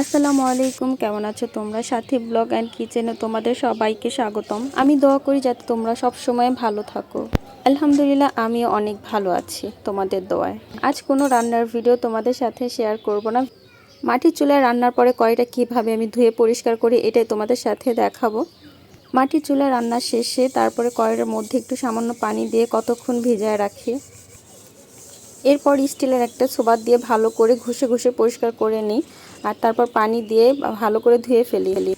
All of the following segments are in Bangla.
আসসালামু আলাইকুম, কেমন আছো তোমরা? সাথী ব্লগ অ্যান্ড কিচেনে তোমাদের সবাইকে স্বাগতম। আমি দোয়া করি যাতে তোমরা সব সময় ভালো থাকো। আলহামদুলিল্লাহ আমি অনেক ভালো আছি তোমাদের দোয়ায়। আজ কোনো রান্নার ভিডিও তোমাদের সাথে শেয়ার করব না। মাটির চুলায় রান্নার পরে কয়টা কীভাবে আমি ধুয়ে পরিষ্কার করি এটাই তোমাদের সাথে দেখাবো। মাটির চুলায় রান্না শেষে তারপরে কড়াইয়ের মধ্যে একটু সামান্য পানি দিয়ে কতক্ষণ ভিজায় রাখি। এরপর স্টিলের একটা সোবাদ দিয়ে ভালো করে ঘষে ঘষে পরিষ্কার করে নিই আর তারপর পানি দিয়ে ভালো করে ধুয়ে ফেলি। ফেলি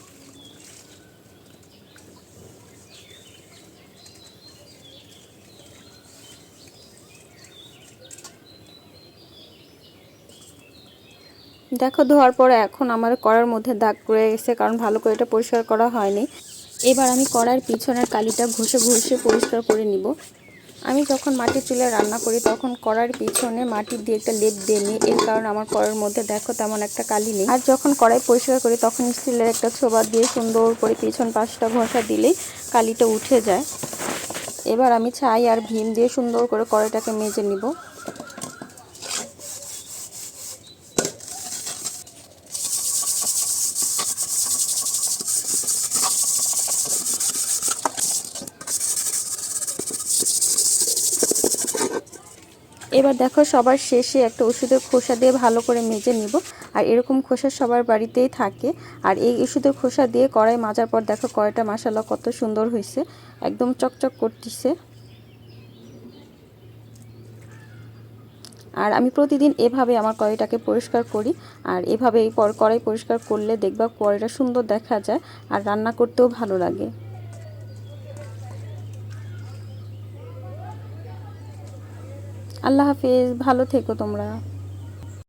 দেখো, ধোয়ার পরে এখন আমার কড়ার মধ্যে দাগ পড়ে গেছে কারণ ভালো করে এটা পরিষ্কার করা হয়নি। এবার আমি কড়ার পিছনের কালিটা ঘষে ঘষে পরিষ্কার করে নিব। আমি যখন মাটির চুলায় রান্না করি, তখন কড়ার পিছনে মাটি দিয়ে একটা লেপ দিয়ে নিই। এর কারণ আমার কড়ার মধ্যে, দেখো, তেমন একটা কালি নেই। আর যখন কড়াই পরিষ্কার করি, তখন স্টিলের একটা ছোবা দিয়ে সুন্দর করে পিছন পাশটা ঘষা দিলেই কালিটা উঠে যায়। এবার আমি ছাই আর ভীম দিয়ে সুন্দর করে কড়াইটাকে মেজে নিব। এবার দেখো সবার শেষে একটা ওষুধের খোসা দিয়ে ভালো করে মেজে নিব। আর এরকম খোসা সবার বাড়িতেই থাকে। আর এই ওষুধের খোসা দিয়ে কড়াই মাজার পর দেখো কড়াইটা মাসাল্লাহ কত সুন্দর হয়েছে। একদম চকচক করতেছে। আর আমি প্রতিদিন এভাবে আমার কড়াইটাকে পরিষ্কার করি। আর এভাবে এই কড়াই পরিষ্কার করলে দেখবা কড়াইটা সুন্দর দেখা যায়। আর রান্না করতেও ভালো লাগে। আল্লাহ হাফিজ ভালো থেকো তোমরা।